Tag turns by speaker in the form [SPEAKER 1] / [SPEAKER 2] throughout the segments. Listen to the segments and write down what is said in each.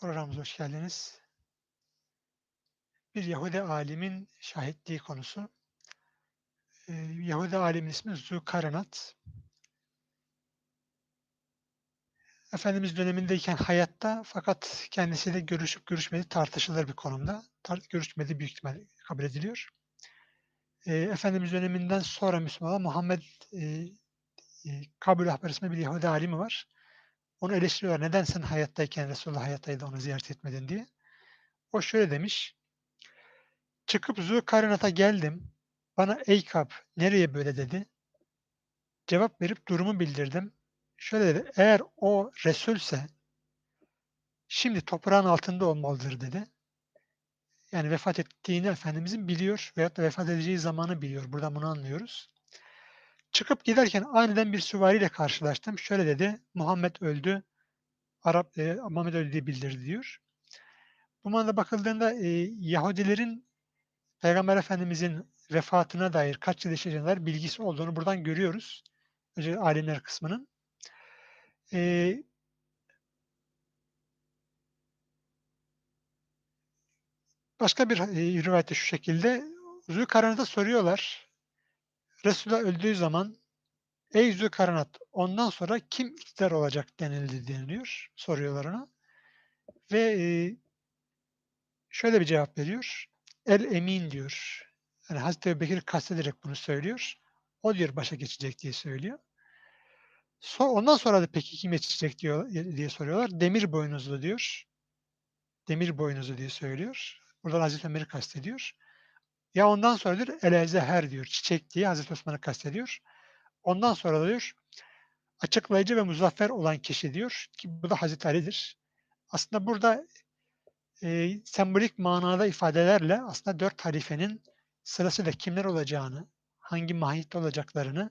[SPEAKER 1] Programımıza hoş geldiniz. Bir Yahudi alimin şahitliği konusu. Ee, Yahudi alimin ismi Zülkaranat. Efendimiz dönemindeyken hayatta fakat kendisiyle görüşüp görüşmediği tartışılır bir konumda. Tar- görüşmediği büyük ihtimal kabul ediliyor. Ee, Efendimiz döneminden sonra Müslüman olan Muhammed e, e, Kabul Ahbar ismi bir Yahudi alimi var. Onu eleştiriyorlar. Neden sen hayattayken Resulullah hayattaydı onu ziyaret etmedin diye. O şöyle demiş. Çıkıp Zülkaranat'a geldim. Bana ey Kab nereye böyle dedi. Cevap verip durumu bildirdim. Şöyle dedi. Eğer o Resulse şimdi toprağın altında olmalıdır dedi. Yani vefat ettiğini Efendimizin biliyor veyahut da vefat edeceği zamanı biliyor. Buradan bunu anlıyoruz. Çıkıp giderken aniden bir süvariyle karşılaştım. Şöyle dedi. Muhammed öldü. Arap e, Muhammed öldü diye bildirdi diyor. Bu manada bakıldığında e, Yahudilerin Peygamber Efendimizin vefatına dair kaç yıl yaşayacağına dair bilgisi olduğunu buradan görüyoruz. Özellikle alimler kısmının. Ee, başka bir e, rivayette şu şekilde Zülkaranat'a soruyorlar. Resulullah öldüğü zaman Ey Zülkaranat ondan sonra kim iktidar olacak denildi deniliyor. Soruyorlar ona. Ve e, şöyle bir cevap veriyor. El emin diyor. Yani Hazreti Bekir kastederek bunu söylüyor. O diyor başa geçecek diye söylüyor. So ondan sonra da peki kim geçecek diyor, diye soruyorlar. Demir boynuzlu diyor. Demir boynuzlu diye söylüyor. Buradan Hazreti Ömer'i kastediyor. Ya ondan sonra diyor Elezeher diyor. Çiçek diye Hazreti Osman'ı kastediyor. Ondan sonra diyor açıklayıcı ve muzaffer olan kişi diyor ki bu da Hazreti Ali'dir. Aslında burada e, sembolik manada ifadelerle aslında dört halifenin sırasıyla kimler olacağını, hangi mahiyette olacaklarını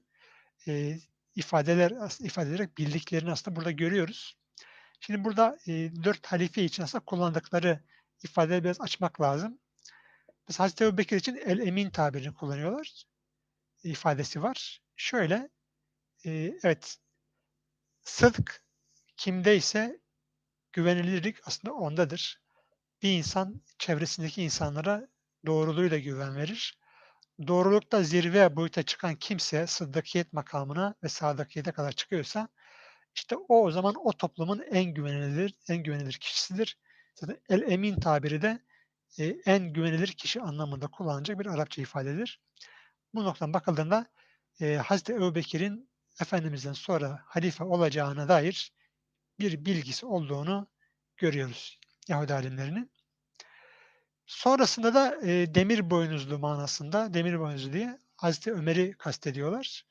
[SPEAKER 1] e, ifadeler ifade ederek bildiklerini aslında burada görüyoruz. Şimdi burada e, dört halife için aslında kullandıkları ifadeleri biraz açmak lazım. Mesela Hazreti Ebu Bekir için el emin tabirini kullanıyorlar. ifadesi var. Şöyle, e, evet, sıdk kimdeyse güvenilirlik aslında ondadır. Bir insan çevresindeki insanlara doğruluğuyla güven verir. Doğrulukta zirve boyuta çıkan kimse sıddıkiyet makamına ve sadakiyete kadar çıkıyorsa işte o o zaman o toplumun en güvenilir en güvenilir kişisidir. Zaten el emin tabiri de e, en güvenilir kişi anlamında kullanılacak bir Arapça ifadedir. Bu noktadan bakıldığında e, Hazreti Ebu Bekir'in Efendimiz'den sonra halife olacağına dair bir bilgisi olduğunu görüyoruz Yahudi alimlerinin. Sonrasında da e, demir boynuzlu manasında, demir boynuzlu diye Hazreti Ömer'i kastediyorlar.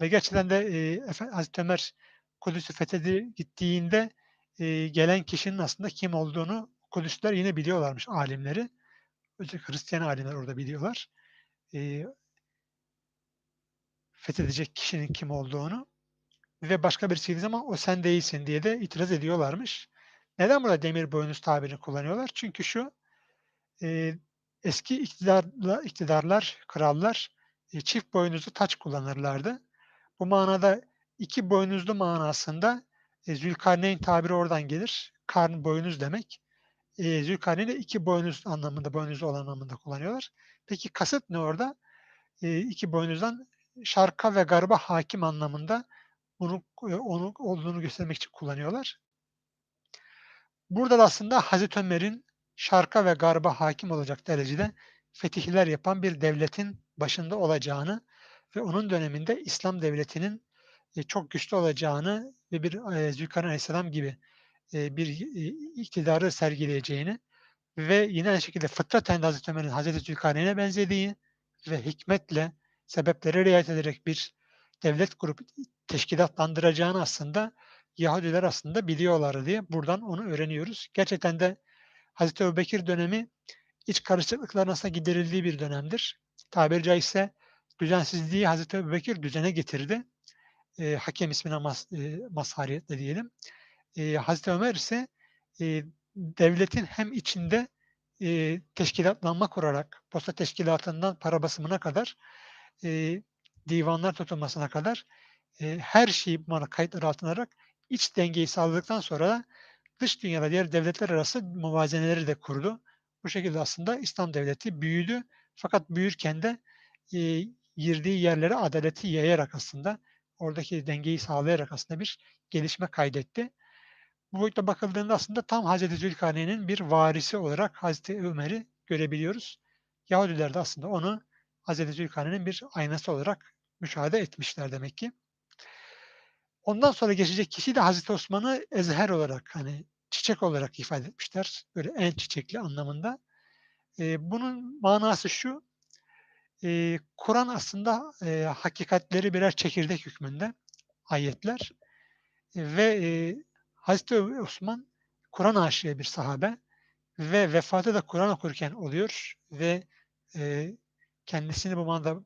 [SPEAKER 1] Ve gerçekten de e, Hazreti Ömer Kudüs'ü fethedi gittiğinde e, gelen kişinin aslında kim olduğunu Kudüsler yine biliyorlarmış alimleri. Özellikle Hristiyan alimler orada biliyorlar. E, fethedecek kişinin kim olduğunu ve başka birisi dediği zaman o sen değilsin diye de itiraz ediyorlarmış. Neden burada demir boynuz tabirini kullanıyorlar? Çünkü şu e, eski iktidarla, iktidarlar, krallar e, çift boynuzlu taç kullanırlardı. Bu manada iki boynuzlu manasında e, Zülkarneyn tabiri oradan gelir. Karn boynuz demek. E, Zülkarneyn'i iki boynuz anlamında, boynuzlu olan anlamında kullanıyorlar. Peki kasıt ne orada? E, iki boynuzdan şarka ve garba hakim anlamında onu, onu olduğunu göstermek için kullanıyorlar. Burada da aslında Hazreti Ömer'in şarka ve garba hakim olacak derecede fetihler yapan bir devletin başında olacağını ve onun döneminde İslam devletinin e, çok güçlü olacağını ve bir e, Zülkarneyn Aleyhisselam gibi bir iktidarı sergileyeceğini ve yine aynı şekilde fıtraten Hazreti Ömer'in Hazreti Zülkarneyn'e benzediği ve hikmetle sebeplere riayet ederek bir devlet grubu teşkilatlandıracağını aslında Yahudiler aslında biliyorlar diye buradan onu öğreniyoruz. Gerçekten de Hazreti Ebubekir dönemi iç karışıklıkların aslında giderildiği bir dönemdir. Tabiri caizse düzensizliği Hazreti Ebubekir düzene getirdi. E, hakem ismine mas, e, mazhariyetle diyelim. E, Hazreti Ömer ise e, devletin hem içinde e, teşkilatlanma kurarak, posta teşkilatından para basımına kadar, e, divanlar tutulmasına kadar e, her şeyi bana kayıtlar altına alarak iç dengeyi sağladıktan sonra dış dünyada diğer devletler arası muvazeneleri de kurdu. Bu şekilde aslında İslam devleti büyüdü. Fakat büyürken de e, girdiği yerlere adaleti yayarak aslında oradaki dengeyi sağlayarak aslında bir gelişme kaydetti. Bu boyutta bakıldığında aslında tam Hazreti Zülkarneyn'in bir varisi olarak Hazreti Ömer'i görebiliyoruz. Yahudiler de aslında onu Hazreti Zülkarneyn'in bir aynası olarak müşahede etmişler demek ki. Ondan sonra geçecek kişi de Hazreti Osman'ı ezher olarak hani çiçek olarak ifade etmişler. Böyle en çiçekli anlamında. E, bunun manası şu. E, Kur'an aslında e, hakikatleri birer çekirdek hükmünde ayetler. E, ve e, Hazreti Osman Kur'an aşığı bir sahabe ve vefatı da Kur'an okurken oluyor ve e, kendisini bu manada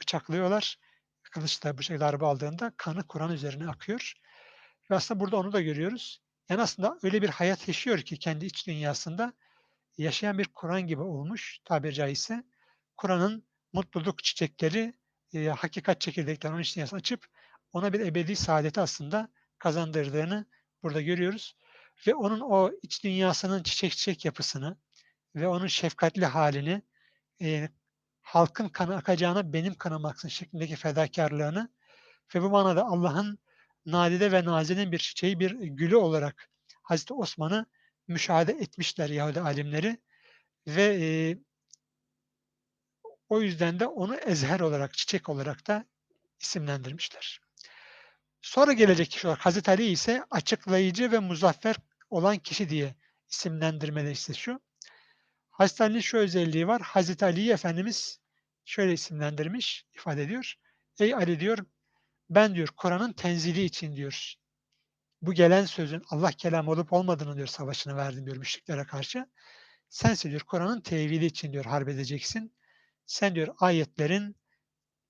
[SPEAKER 1] bıçaklıyorlar. Kılıçla bıçak darbe aldığında kanı Kur'an üzerine akıyor. Ve aslında burada onu da görüyoruz. Yani aslında öyle bir hayat yaşıyor ki kendi iç dünyasında yaşayan bir Kur'an gibi olmuş tabiri caizse. Kur'an'ın mutluluk çiçekleri, e, hakikat çekirdeklerini onun iç dünyasına açıp ona bir ebedi saadeti aslında kazandırdığını burada görüyoruz. Ve onun o iç dünyasının çiçek çiçek yapısını ve onun şefkatli halini e, halkın kanı akacağına benim kanım aksın şeklindeki fedakarlığını ve bu manada Allah'ın nadide ve nazinin bir çiçeği, bir gülü olarak Hazreti Osman'ı müşahede etmişler Yahudi alimleri ve e, o yüzden de onu ezher olarak, çiçek olarak da isimlendirmişler. Sonra gelecek kişi olarak Hazreti Ali ise açıklayıcı ve muzaffer olan kişi diye isimlendirmeleri ise şu. Hazreti Ali'nin şu özelliği var. Hazreti Ali'yi Efendimiz şöyle isimlendirmiş, ifade ediyor. Ey Ali diyor, ben diyor Kur'an'ın tenzili için diyor. Bu gelen sözün Allah kelam olup olmadığını diyor savaşını verdim diyor müşriklere karşı. Sense diyor Kur'an'ın tevili için diyor harp edeceksin. Sen diyor ayetlerin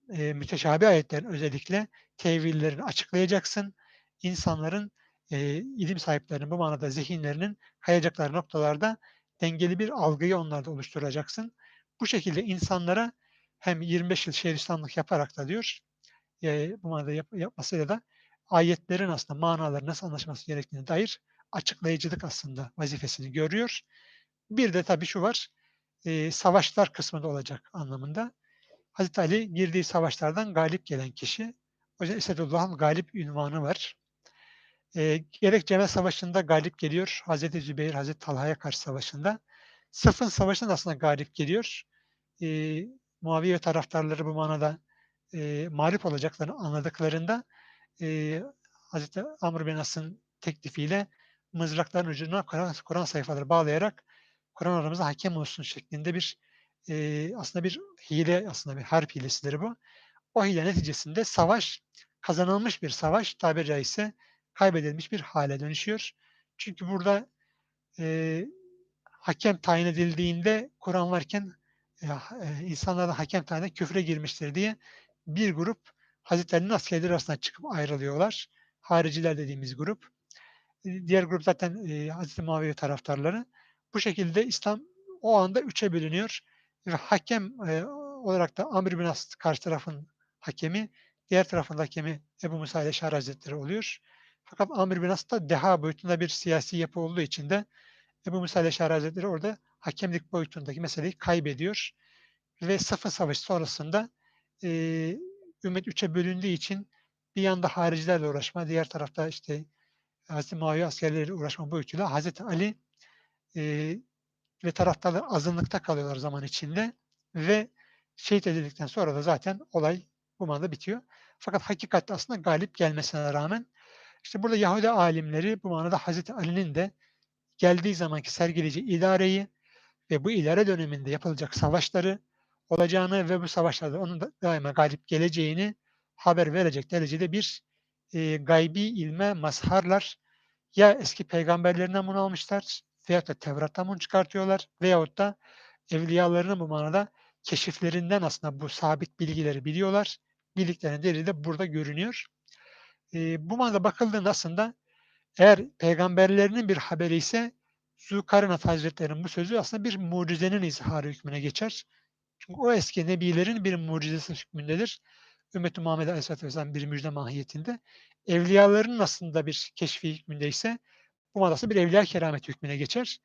[SPEAKER 1] e, müteşabih ayetlerin özellikle tevillerini açıklayacaksın. İnsanların e, ilim sahiplerinin bu manada zihinlerinin kayacakları noktalarda dengeli bir algıyı onlarda oluşturacaksın. Bu şekilde insanlara hem 25 yıl şehristanlık yaparak da diyor e, bu manada yap, yapmasıyla da ayetlerin aslında manaları nasıl anlaşması gerektiğine dair açıklayıcılık aslında vazifesini görüyor. Bir de tabii şu var, e, savaşlar kısmında olacak anlamında. Hazreti Ali girdiği savaşlardan galip gelen kişi. O yüzden Esedullah'ın galip ünvanı var. E, gerek Cemel Savaşı'nda galip geliyor. Hazreti Zübeyir, Hazreti Talha'ya karşı savaşında. Sıfın Savaşı'nda aslında galip geliyor. E, Muaviye taraftarları bu manada e, mağlup olacaklarını anladıklarında e, Hazreti Amr bin As'ın teklifiyle mızrakların ucuna Kur'an, Kur'an sayfaları bağlayarak Kur'an aramızda hakem olsun şeklinde bir e, aslında bir hile, aslında bir harp hilesidir bu. O hile neticesinde savaş, kazanılmış bir savaş tabiri caizse kaybedilmiş bir hale dönüşüyor. Çünkü burada e, hakem tayin edildiğinde Kur'an varken e, e, insanlardan hakem tayine küfre girmiştir diye bir grup Hazreti Ali'nin askerleri arasında çıkıp ayrılıyorlar. Hariciler dediğimiz grup. E, diğer grup zaten e, Hazreti Muaviye taraftarları. Bu şekilde İslam o anda üçe bölünüyor ve hakem e, olarak da Amr bin As karşı tarafın hakemi, diğer tarafın hakemi Ebu Musa ile Hazretleri oluyor. Fakat Amr bin As da deha boyutunda bir siyasi yapı olduğu için de Ebu Musa ile Hazretleri orada hakemlik boyutundaki meseleyi kaybediyor. Ve Safa Savaşı sonrasında e, ümmet üçe bölündüğü için bir yanda haricilerle uğraşma, diğer tarafta işte Hazreti Muaviye askerleriyle uğraşma boyutuyla Hazreti Ali e, ve taraftarlar azınlıkta kalıyorlar zaman içinde ve şehit edildikten sonra da zaten olay bu manada bitiyor. Fakat hakikatte aslında galip gelmesine rağmen işte burada Yahudi alimleri bu manada Hazreti Ali'nin de geldiği zamanki sergileyeceği idareyi ve bu idare döneminde yapılacak savaşları olacağını ve bu savaşlarda onun da daima galip geleceğini haber verecek derecede bir e, gaybi ilme mazharlar. Ya eski peygamberlerinden bunu almışlar veyahut da Tevrat'tan bunu çıkartıyorlar veyahut da evliyalarının bu manada keşiflerinden aslında bu sabit bilgileri biliyorlar. Bildiklerinin delili de burada görünüyor. E, bu manada bakıldığında aslında eğer peygamberlerinin bir haberi ise Zülkarnat Hazretleri'nin bu sözü aslında bir mucizenin izharı hükmüne geçer. Çünkü o eski nebilerin bir mucizesi hükmündedir. Ümmet-i Muhammed Aleyhisselatü Vesselam bir müjde mahiyetinde. Evliyaların aslında bir keşfi hükmünde ise Bu manada bir evliya kerameti hükmüne geçer.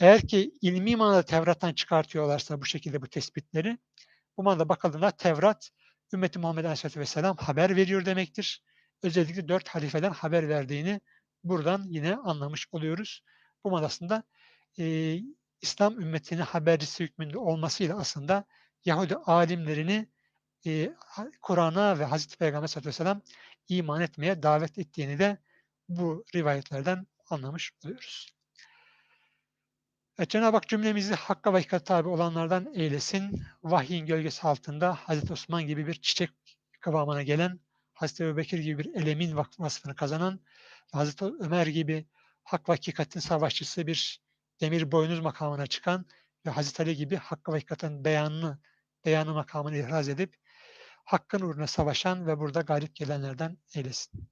[SPEAKER 1] Eğer ki ilmi manada Tevrat'tan çıkartıyorlarsa bu şekilde bu tespitleri, bu manada bakıldığında Tevrat, ümmeti Muhammed Aleyhisselatü Vesselam haber veriyor demektir. Özellikle dört halifeden haber verdiğini buradan yine anlamış oluyoruz. Bu manasında e, İslam ümmetinin habercisi hükmünde olmasıyla aslında Yahudi alimlerini e, Kur'an'a ve Hazreti Peygamber sallallahu aleyhi iman etmeye davet ettiğini de bu rivayetlerden anlamış oluyoruz. Evet, Cenab-ı Hak cümlemizi hakka ve hakikate tabi olanlardan eylesin. Vahyin gölgesi altında Hazreti Osman gibi bir çiçek kıvamına gelen, Hazreti Ebubekir gibi bir elemin vasfını kazanan, Hazreti Ömer gibi hak ve hakikatin savaşçısı bir demir boynuz makamına çıkan ve Hazreti Ali gibi hakkı ve hakikatin beyanını, beyanı makamını ihraz edip hakkın uğruna savaşan ve burada galip gelenlerden eylesin.